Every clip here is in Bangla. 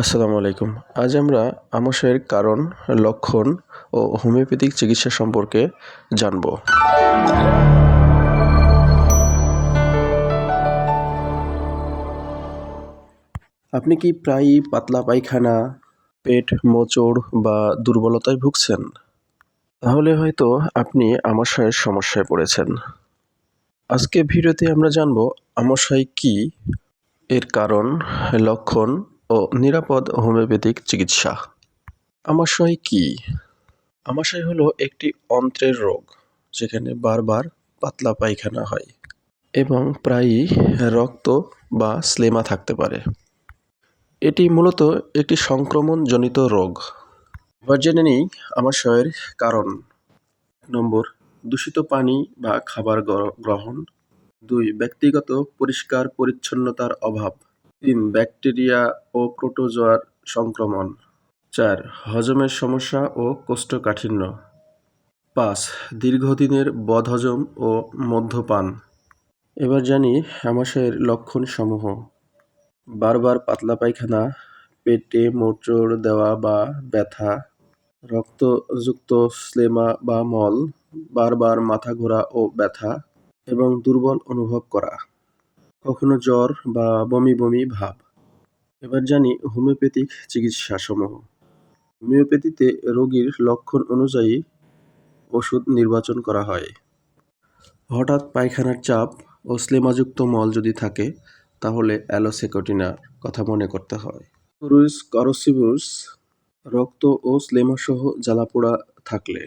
আসসালামু আলাইকুম। আজ আমরা আমাশয়ের কারণ, লক্ষণ ও হোমিওপ্যাথিক চিকিৎসা সম্পর্কে জানব। আপনি কি প্রায়ই পাতলা পায়খানা, পেট মোচড় বা দুর্বলতায় ভুগছেন? তাহলে হয়তো আপনি আমাশয়ের সমস্যায় পড়েছেন। আজকে ভিডিওতে আমরা জানব আমাশয় কি, এর কারণ, লক্ষণ ও নিরাপদ হোমিওপ্যাথিক চিকিৎসা। আমাশয় কি? আমাশয় হলো একটি অন্ত্রের রোগ, যেখানে বারবার পাতলা পায়খানা হয় এবং প্রায়ই রক্ত বা স্লেমা থাকতে পারে। এটি মূলত একটি সংক্রমণজনিত রোগ। এবার জেনে নিই আমাশয়ের কারণ। নম্বর, দূষিত পানি বা খাবার গ্রহণ। দুই, ব্যক্তিগত পরিষ্কার পরিচ্ছন্নতার অভাব। তিন, ব্যাকটেরিয়া ও প্রোটোজোয়ার সংক্রমণ। চার, হজমের সমস্যা ও কোষ্ঠকাঠিন্য। পাঁচ, দীর্ঘদিনের বদহজম ও মদ্যপান। এবার জানি আমাশয়ের লক্ষণসমূহ। বারবার পাতলা পায়খানা, পেটে মোচড় দেওয়া বা ব্যথা, রক্তযুক্ত স্লেমা বা মল, বারবার মাথা ঘোরা ও ব্যথা, এবং দুর্বল অনুভব করা। কখনো জ্বর বা বমি বমি ভাব। এবার জানি হোমিওপ্যাথিক চিকিৎসা সমূহ হোমিওপ্যাথিতে রোগীর লক্ষণ অনুযায়ী ওষুধ নির্বাচন করা হয়। হঠাৎ পায়খানার চাপ ও স্লেমাযুক্ত মল যদি থাকে, তাহলে অ্যালোসেকোটিনার কথা মনে করতে হয়। রুইস করসিবুস রক্ত ও স্লেমাসহ জ্বালাপোড়া থাকলে।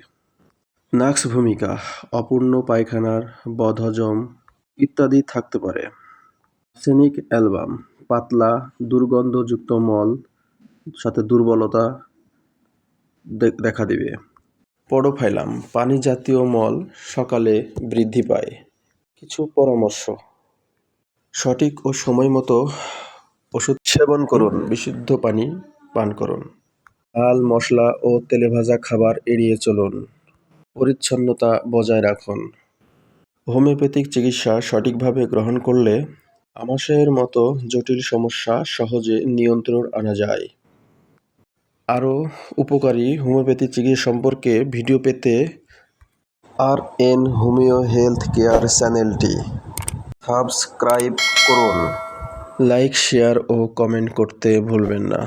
নাক্স ভূমিকা অপূর্ণ পায়খানার বদহজম ইত্যাদি থাকতে পারে। সেনিক অ্যালবাম, পাতলা, দুর্গন্ধযুক্ত মল, সাথে দুর্বলতা দেখা দিবে। পডোফাইলাম পানি জাতীয় মল সকালে বৃদ্ধি পায়। কিছু পরামর্শ। সঠিক ও সময় মতো ওষুধ সেবন করুন, বিশুদ্ধ পানি পান করুন। ডাল মশলা ও তেলে ভাজা খাবার এড়িয়ে চলুন। পরিচ্ছন্নতা বজায় রাখুন। হোমিওপ্যাথিক চিকিৎসা সঠিকভাবে গ্রহণ করলে আমাশয়ের মতো জটিল সমস্যা সহজে নিয়ন্ত্রণ আনা যায়। আরও উপকারী হোমিওপ্যাথি চিকিৎসা সম্পর্কে ভিডিও পেতে R N homeo health care চ্যানেলটি সাবস্ক্রাইব করুন। লাইক, শেয়ার ও কমেন্ট করতে ভুলবেন না।